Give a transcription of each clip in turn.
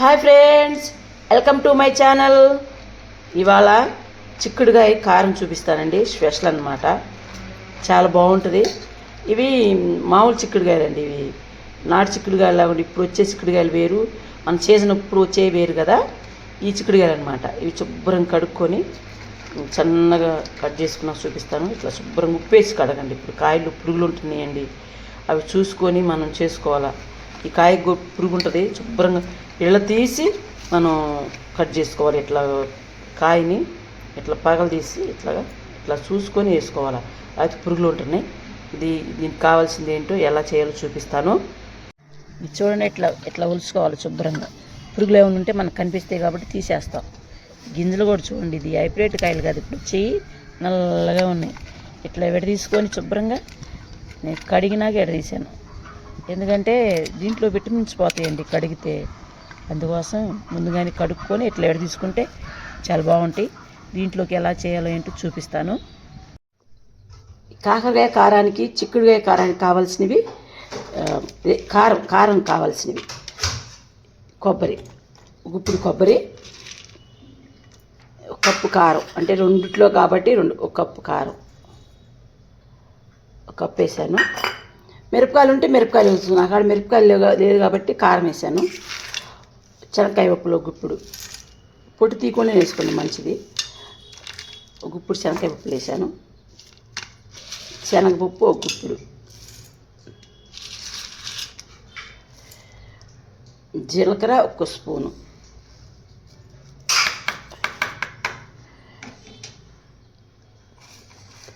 Hi friends welcome to my channel. ఇవాళ చిక్కుడుగాయ కారం చూపిస్తానండి స్పెషల్ అనమాట చాలా బాగుంటుంది. ఇవి మామూలు చిక్కుడుగాయలండి ఇవి. నాటు చిక్కుడుగాయలు లాగా ఇప్పుడు వచ్చే చిక్కుడుగాయలు వేరు. మన సీజన్ ఇప్పుడు వచ్చే వేరు కదా. ఈ చిక్కుడుగాయలు అనమాట ఇవి శుభ్రం కడుక్కొని సన్నగా కట్ చేసుకున్నా చూపిస్తాను. ఇట్లా ఉప్పు ఉప్పేసి కడగండి. ఇప్పుడు కాయలు పురుగులు ఉంటున్నాయండి. అవి చూసుకొని మనం చేసుకోవాలా. ఈ కాయ పురుగు ఉంటుంది శుభ్రంగా ఇళ్ళ తీసి మనం కట్ చేసుకోవాలి. ఇట్లా కాయని ఇట్లా పగలు తీసి ఇట్లాగా ఇట్లా చూసుకొని వేసుకోవాలి. అయితే పురుగులు ఉంటున్నాయి. ఇది దీనికి కావాల్సింది ఏంటో ఎలా చేయాలో చూపిస్తాను. ఇది చూడండి ఇట్లా ఇట్లా ఉలుసుకోవాలి శుభ్రంగా. పురుగులు ఏమైనా ఉంటే మనకు కనిపిస్తాయి కాబట్టి తీసేస్తాం. గింజలు కూడా చూడండి ఇది హైబ్రిడ్ కాయలు కాదు. ఇప్పుడు చెయ్యి నల్లగా ఉన్నాయి. ఇట్లా ఎడ తీసుకొని శుభ్రంగా నేను కడిగినాక ఎడ తీసాను ఎందుకంటే దీంట్లో విటమిన్స్ పోతాయండి కడిగితే. అందుకోసం ముందుగానే కడుక్కొని ఇట్లా ఎడ తీసుకుంటే చాలా బాగుంటాయి. దీంట్లోకి ఎలా చేయాలో ఏంటో చూపిస్తాను. కాకరకాయ కారానికి చిక్కుడుకాయ కారానికి కావాల్సినవి కారం కారం కావాల్సినవి. కొబ్బరి గుప్పుడు కొబ్బరి ఒక కప్పు కారం. అంటే రెండిట్లో కాబట్టి రెండు ఒక కప్పు కారం. ఒక కప్పు వేసాను. మిరపకాయలు ఉంటే మిరపకాయలు వేసుకున్నాను అక్కడ మిరపకాయలు లేదు కాబట్టి కారం వేసాను. శనక్కాయ పప్పులో గుప్పుడు. పొట్టు తీయకుండా వేసుకోండి మంచిది. ఒక గుప్పుడు శనక్కాయ పప్పులు వేసాను. శనగపప్పు ఒక గుప్పుడు. జీలకర్ర ఒక స్పూను.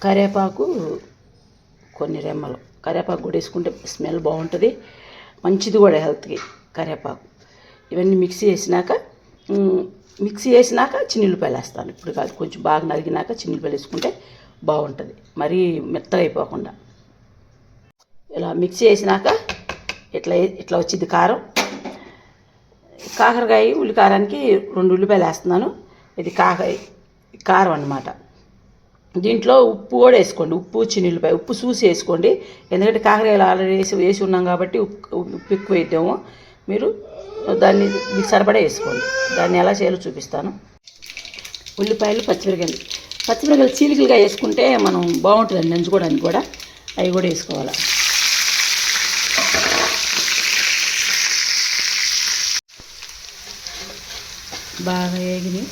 కరివేపాకు కొన్ని రెమ్మలు. కరివేపాకు కూడా వేసుకుంటే స్మెల్ బాగుంటుంది. మంచిది కూడా హెల్త్కి కరివేపాకు ఇవన్నీ మిక్సీ వేసినాక మిక్సీ వేసినాక చిన్నులపాయలు వేస్తాను. ఇప్పుడు కాదు కొంచెం బాగా నలిగినాక చిన్నులపాయలు వేసుకుంటే బాగుంటుంది. మరీ మెత్తగా అయిపోకుండా. ఇలా మిక్సీ వేసినాక ఇట్లా ఇట్లా వచ్చింది కారం? కాకరకాయ ఉల్లి కారానికి రెండు ఉల్లిపాయలు వేస్తున్నాను. ఇది కాక కారం అన్నమాట. దీంట్లో ఉప్పు కూడా వేసుకోండి. ఉప్పు చిన్నులపాయ ఉప్పు చూసి వేసుకోండి. ఎందుకంటే కాకరకాయలు ఆల్రెడీ వేసి వేసి ఉన్నాం కాబట్టి ఉప్పు ఉప్పు ఎక్కువ వేద్దాము. మీరు దాన్ని మీకు సరిపడా వేసుకోండి. దాన్ని ఎలా చేయాలో చూపిస్తాను. ఉల్లిపాయలు పచ్చిమిరకాయలు పచ్చిమిరకాయలు చీలికలుగా వేసుకుంటే మనం బాగుంటుందండి నంచుకోవడానికి కూడా. అవి కూడా వేసుకోవాలి. బాగా వేగినాయి.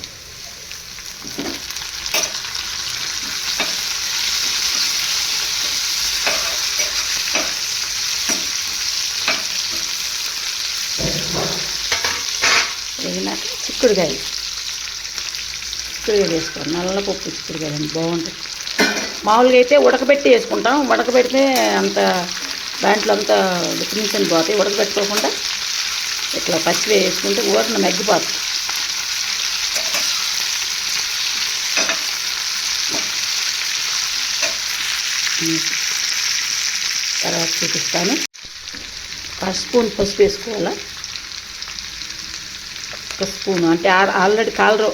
చిక్కుడుకాయ చిక్కుడుకాయ వేసుకోండి నల్ల పప్పు చిక్కుడుకాయ అండి బాగుంటుంది మామూలుగా అయితే ఉడకబెట్టి వేసుకుంటాం. ఉడకబెడితే అంత దాంట్లో అంత విటమిన్స్ పోతాయి. ఉడకబెట్టుకోకుండా ఇట్లా పచ్చి వేసుకుంటే ఊరిన మగ్గిపోతుంది. తర్వాత చూపిస్తాను. ఒక స్పూన్ పసుపు వేసుకోవాలా? ఒక స్పూన్. అంటే ఆ- ఆల్రెడీ కారం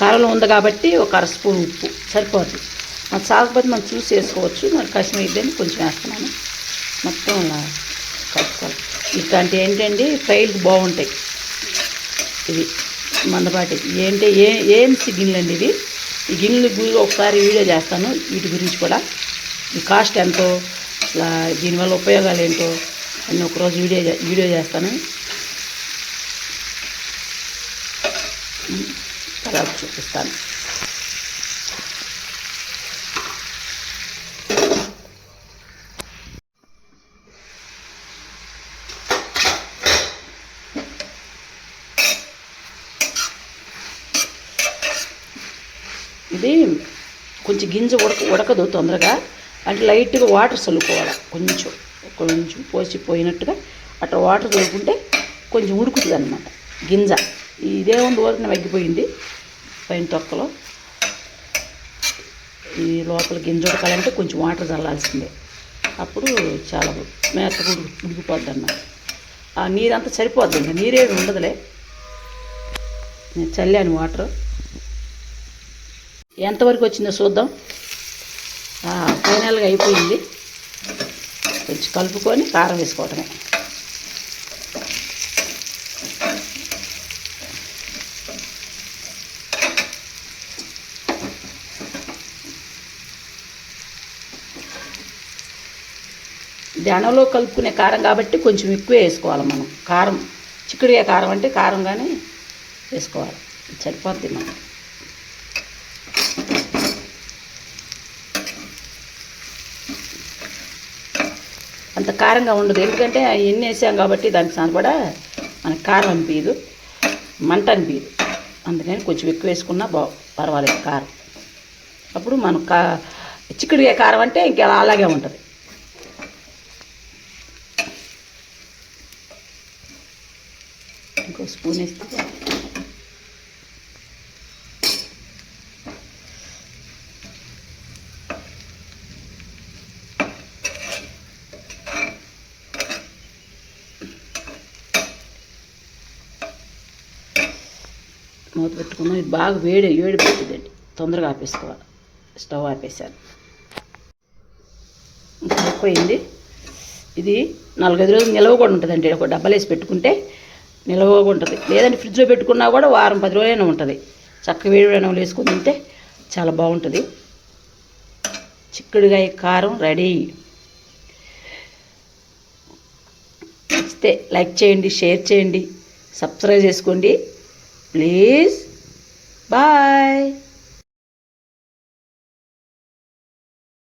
కారంలో ఉంది కాబట్టి ఒక అర స్పూన్ ఉప్పు. సరిపోతుంది మరి సాగపోతే మనం చూసి వేసుకోవచ్చు మరి కష్టం అయిద్దని కొంచెం వేస్తున్నాను. మొత్తం ఇలా కలుపుకోవాలి. ఇట్లాంటి ఏంటండి? ఫ్రైలు బాగుంటాయి. ఇది మందపాటి. ఏంటి? ఏ ఏం గిన్నెలు అండి ఇది ఈ గిన్నెలు గురించి ఒకసారి వీడియో చేస్తాను. వీటి గురించి కూడా. ఈ కాస్ట్ ఎంతో అసలు దీనివల్ల ఉపయోగాలు ఏంటో అన్నీ ఒకరోజు వీడియో వీడియో చేస్తాను. తర్వాత చూపిస్తాను. ఇది కొంచెం గింజ ఉడక ఉడకదు తొందరగా. అంటే లైట్గా వాటర్ చల్లుకోవాలి. కొంచెం కొంచెం పోసి పోయినట్టుగా అట్లా వాటర్ చల్లుకుంటే కొంచెం ఉడుకుతుంది అనమాట గింజ. ఇదే ఉంది ఊరికనే మగ్గిపోయింది. పైన తొక్కలో. ఈ లోపల గింజ ఉడకాలంటే కొంచెం వాటర్ చల్లాల్సిందే. అప్పుడు చాలా మెత్తగా ఉడికిపోద్ది అన్నమాట ఆ నీరంతా సరిపోద్ది ఇంకా. నీరేమి ఉండదులే. నేను చల్లాను వాటర్. ఎంతవరకు వచ్చిందో చూద్దాం. ఫైనల్గా అయిపోయింది. కొంచెం కలుపుకొని కారం వేసుకోవటమే. ఇది కలుపుకునే కారం కాబట్టి కొంచెం ఎక్కువ వేసుకోవాలి మనం. కారం చిక్కుడుగా కారం అంటే కారంగానే వేసుకోవాలి. సరిపోద్ది మనం అంత కారంగా ఉండదు. ఎందుకంటే ఎన్ని వేసాం కాబట్టి దానికి కూడా మనకి కారం అనిపించదు మంట అనిపించదు అందుకని కొంచెం ఎక్కువ వేసుకున్నా బా పర్వాలేదు కారం. అప్పుడు మనం కా చిక్కుడుగా కారం అంటే ఇంకా అలాగే ఉంటుంది ఇంకో స్పూన్ వేస్తే మూత పెట్టుకున్నాం ఇది బాగా వేడి వేడి పెట్టిందండి తొందరగా ఆపేసుకోవాలి. స్టవ్ ఆపేసాను ఇంకా అయిపోయింది. ఇది నాలుగైదు రోజులు నిల్వ కూడా ఉంటుందండి. ఒక డబ్బాలు వేసి పెట్టుకుంటే నిల్వగా ఉంటుంది. లేదంటే ఫ్రిడ్జ్లో పెట్టుకున్నా కూడా వారం పది రోజులైనా ఉంటుంది. చక్క వేడి వేడి అన్నంలో తింటే చాలా బాగుంటుంది. చిక్కుడుగాయ కారం రెడీ. నచ్చితే లైక్ చేయండి షేర్ చేయండి సబ్స్క్రైబ్ చేసుకోండి. ప్లీజ్. బాయ్.